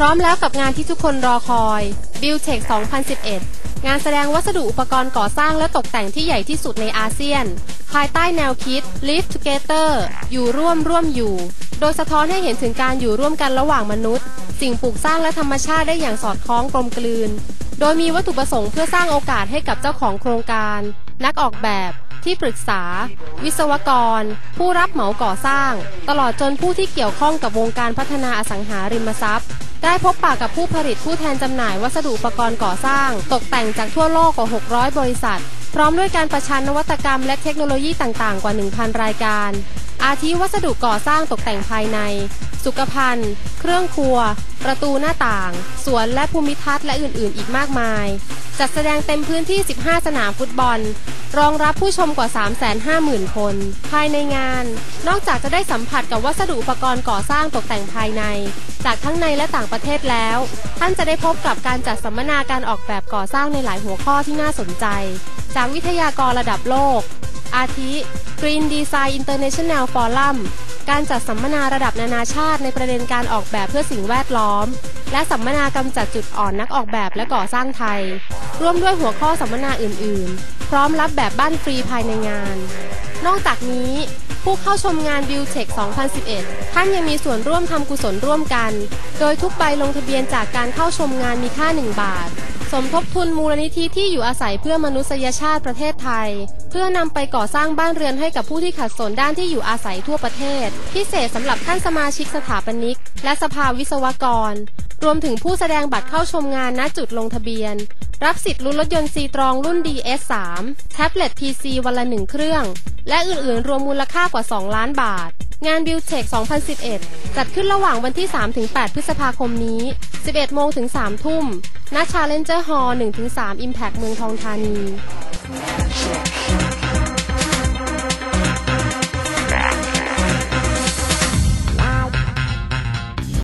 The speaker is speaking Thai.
พร้อมแล้วกับงานที่ทุกคนรอคอย Buildtech 2011 งานแสดงวัสดุอุปกรณ์ก่อสร้างและตกแต่งที่ใหญ่ที่สุดในอาเซียน ภายใต้แนวคิด Live Together อยู่ร่วมร่วมอยู่ โดยสะท้อนให้เห็นถึงการอยู่ร่วมกันระหว่างมนุษย์ สิ่งปลูกสร้างและธรรมชาติได้อย่างสอดคล้องกลมกลืน โดยมีวัตถุประสงค์เพื่อสร้างโอกาสให้กับเจ้าของโครงการ นักออกแบบที่ปรึกษา วิศวกร ผู้รับเหมาก่อสร้าง ตลอดจนผู้ที่เกี่ยวข้องกับวงการพัฒนาอสังหาริมทรัพย์ ได้พบปะกับผู้ผลิตผู้แทนจำหน่ายวัสดุอุปกรณ์ก่อสร้าง ตกแต่งจากทั่วโลกกว่า 600 บริษัท พร้อมด้วยการประชันนวัตกรรมและเทคโนโลยีต่างๆ กว่า 1,000 รายการ อาทิวัสดุก่อสร้างตกแต่งภายใน สุขภัณฑ์ เครื่องครัว ประตูหน้าต่าง สวนและภูมิทัศน์และอื่นๆ อีกมากมาย จัดแสดงเต็มพื้นที่ 15 สนามฟุตบอล รองรับผู้ชมกว่า 350,000 คน ภายในงาน นอกจากจะได้สัมผัสกับวัสดุอุปกรณ์ก่อสร้างตกแต่งภายใน จากทั้งในและต่างประเทศแล้ว ท่านจะได้พบกับการจัดสัมมนาการออกแบบก่อสร้างในหลายหัวข้อที่น่าสนใจ จากวิทยากรระดับโลก อาทิ Green Design International Forum การจัดสัมมนาระดับนานาชาติในประเด็นการออกแบบเพื่อสิ่งแวดล้อม และสัมมนากำจัดจุดอ่อนนักออกแบบและก่อสร้างไทย ร่วมด้วยหัวข้อสัมมนาอื่น ๆ พร้อมรับแบบบ้านฟรีภายในงาน นอกจากนี้ผู้เข้าชมงานวิวเทค 2011 ท่านยังมีส่วนร่วมทำกุศลร่วมกัน โดยทุกใบลงทะเบียนจากการเข้าชมงานมีค่า 1 บาท สมทบทุนมูลนิธิที่อยู่อาศัยเพื่อมนุษยชาติประเทศไทย เพื่อนำไปก่อสร้างบ้านเรือนให้กับผู้ที่ขัดสนด้านที่อยู่อาศัยทั่วประเทศ พิเศษสำหรับท่านสมาชิกสถาปนิก และสภาวิศวกร รวมถึงผู้แสดงบัตรเข้าชมงานณจุดลงทะเบียน รับสิทธิ์ลุ้นรถยนต์ซีตรองรุ่น DS3 แท็บเล็ต PC วันละหนึ่งเครื่อง และอื่นๆ รวมมูลค่ากว่า 2 ล้านบาทงาน Buildtech 2011 จัดขึ้นระหว่างวันที่ 3-8 พฤษภาคมนี้ 11 โมงถึง 3 ทุ่ม ณชาเลนเจอร์ฮอล์1-3 Impact เมืองทองธานี